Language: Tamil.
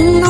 கண்ணோடு